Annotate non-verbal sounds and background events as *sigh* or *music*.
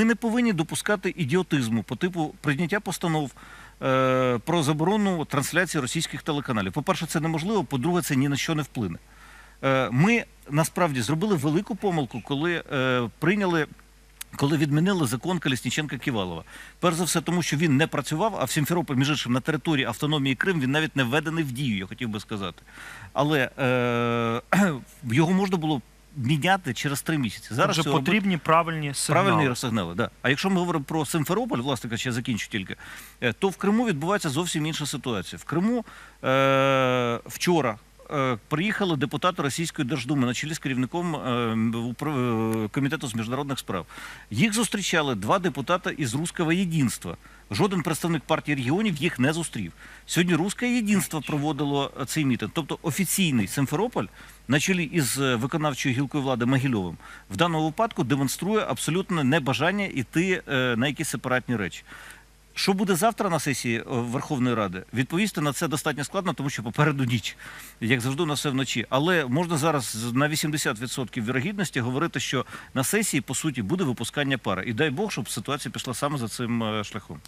Ми не повинні допускати ідіотизму по типу прийняття постанов е, про заборону трансляції російських телеканалів. По-перше, це неможливо, по-друге, це ні на що не вплине. Е, Ми насправді зробили велику помилку, коли е, прийняли. Коли відмінили закон Колісніченка Ківалова, перш за все, тому що він не працював, а в Сімферополі, між іншим, на території автономії Крим він навіть не введений в дію, я хотів би сказати. Але е, *clears throat* його можна було міняти через три місяці. Зараз Отже, цього потрібні правильні сигнали. Правильні сигнали, да. А якщо ми говоримо про Симферополь, власне кажучи, я закінчу тільки, е, то в Криму відбувається зовсім інша ситуація. В Криму е, вчора приїхали депутати Російської Держдуми на чолі з керівником е, е, комітету з міжнародних справ. Їх зустрічали два депутата із Руського єдинства. Жоден представник партії регіонів їх не зустрів. Сьогодні Руське єдинство проводило е, цей мітинг. Тобто офіційний Симферополь на чолі із е, виконавчою гілкою влади Могильовим в даному випадку демонструє абсолютне небажання йти е, на якісь сепаратні речі. Що буде завтра на сесії е, Верховної Ради? Відповісти на це достатньо складно, тому що попереду ніч, як завжди, у нас все вночі. Але можна зараз на 80% вірогідності говорити, що на сесії по суті буде випускання пари. І дай Бог, щоб ситуація пішла саме за цим е, шляхом.